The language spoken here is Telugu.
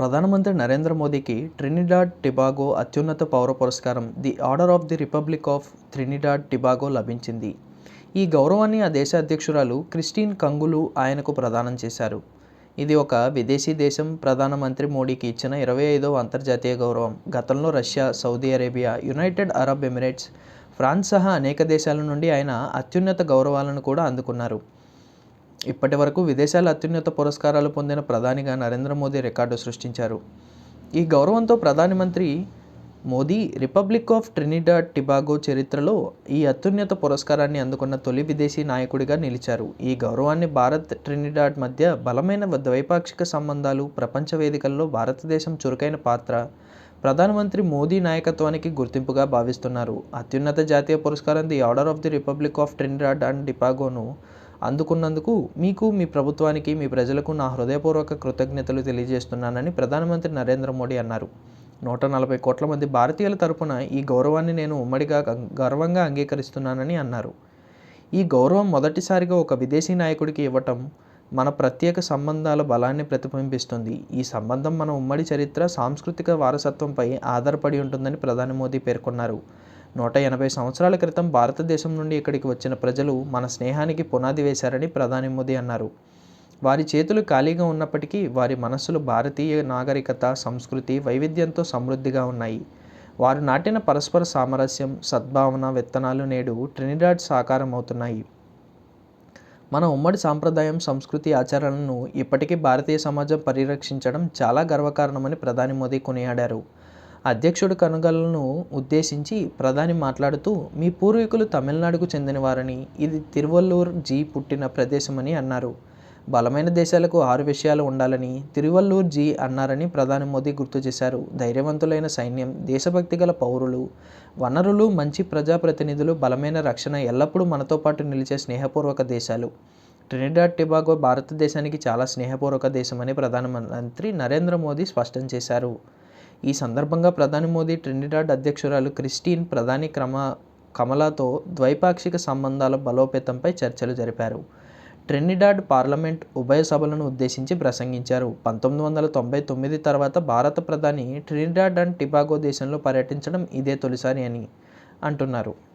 ప్రధానమంత్రి నరేంద్ర మోదీకి ట్రినిడాడ్ టిబాగో అత్యున్నత పౌర పురస్కారం the order of the republic of Trinidad Tobago లభించింది. ఈ గౌరవాన్ని ఆ దేశ అధ్యక్షురాలు క్రిస్టిన్ కంగులు ఆయనకు ప్రదానం చేశారు. ఇది ఒక విదేశీ దేశం ప్రధానమంత్రి మోడీకి ఇచ్చిన ఇరవై ఐదవ అంతర్జాతీయ గౌరవం. గతంలో Russia Saudi Arabia united Arab Emirates France సహా అనేక దేశాల నుండి ఆయన అత్యున్నత గౌరవాలను కూడా అందుకున్నారు. ఇప్పటి వరకు విదేశాల అత్యున్నత పురస్కారాలు పొందిన ప్రధానిగా నరేంద్ర మోదీ రికార్డు సృష్టించారు. ఈ గౌరవంతో ప్రధానమంత్రి Modi republic of Trinidad Tobago చరిత్రలో ఈ అత్యున్నత పురస్కారాన్ని అందుకున్న తొలి విదేశీ నాయకుడిగా నిలిచారు. ఈ గౌరవాన్ని భారత్ ట్రినిడాడ్ మధ్య బలమైన ద్వైపాక్షిక సంబంధాలు ప్రపంచ వేదికల్లో భారతదేశం చురుకైన పాత్ర ప్రధానమంత్రి మోదీ నాయకత్వానికి గుర్తింపుగా భావిస్తున్నారు. అత్యున్నత జాతీయ పురస్కారం the order of the republic of Trinidad and టిబాగోను అందుకున్నందుకు మీకు మీ ప్రభుత్వానికి మీ ప్రజలకు నా హృదయపూర్వక కృతజ్ఞతలు తెలియజేస్తున్నానని ప్రధానమంత్రి నరేంద్ర మోడీ అన్నారు. నూట నలభై కోట్ల మంది భారతీయుల తరపున ఈ గౌరవాన్ని నేను ఉమ్మడిగా గర్వంగా అంగీకరిస్తున్నానని అన్నారు. ఈ గౌరవం మొదటిసారిగా ఒక విదేశీ నాయకుడికి ఇవ్వటం మన ప్రత్యేక సంబంధాల బలాన్ని ప్రతిబింబిస్తుంది. ఈ సంబంధం మన ఉమ్మడి చరిత్ర సాంస్కృతిక వారసత్వంపై ఆధారపడి ఉంటుందని ప్రధాని మోదీ పేర్కొన్నారు. నూట ఎనభై సంవత్సరాల క్రితం భారతదేశం నుండి ఇక్కడికి వచ్చిన ప్రజలు మన స్నేహానికి పునాది వేశారని ప్రధాని మోదీ అన్నారు. వారి చేతులు ఖాళీగా ఉన్నప్పటికీ వారి మనస్సులు భారతీయ నాగరికత సంస్కృతి వైవిధ్యంతో సమృద్ధిగా ఉన్నాయి. వారు నాటిన పరస్పర సామరస్యం సద్భావన విత్తనాలు నేడు ట్రినిడాడ్ సాకారం అవుతున్నాయి మన ఉమ్మడి సాంప్రదాయం సంస్కృతి ఆచరణను ఇప్పటికీ భారతీయ సమాజం పరిరక్షించడం చాలా గర్వకారణమని ప్రధాని మోదీ కొనియాడారు. అధ్యక్షుడు కనుగలను ఉద్దేశించి ప్రధాని మాట్లాడుతూ మీ పూర్వీకులు తమిళనాడుకు చెందినవారని ఇది తిరువల్లూర్ జీ పుట్టిన ప్రదేశమని అన్నారు. బలమైన దేశాలకు ఆరు విషయాలు ఉండాలని తిరువల్లూర్ జీ అన్నారని ప్రధాని మోదీ గుర్తు చేశారు. ధైర్యవంతులైన సైన్యం దేశభక్తి గల పౌరులు వనరులు మంచి ప్రజాప్రతినిధులు బలమైన రక్షణ ఎల్లప్పుడూ మనతో పాటు నిలిచే స్నేహపూర్వక దేశాలు. ట్రినిడాడ్ టిబాగో భారతదేశానికి చాలా స్నేహపూర్వక దేశమని ప్రధానమంత్రి నరేంద్ర మోదీ స్పష్టం చేశారు. ఈ సందర్భంగా ప్రధాని మోదీ ట్రినిడాడ్ అధ్యక్షురాలు క్రిస్టిన్ ప్రధాని క్రమ కమలాతో ద్వైపాక్షిక సంబంధాల బలోపేతంపై చర్చలు జరిపారు. ట్రినిడాడ్ పార్లమెంట్ ఉభయ సభలను ఉద్దేశించి ప్రసంగించారు. పంతొమ్మిది వందల తొంభై తొమ్మిది తర్వాత భారత ప్రధాని ట్రినిడాడ్ అండ్ టిబాగో దేశంలో పర్యటించడం ఇదే తొలిసారి అని అంటున్నారు.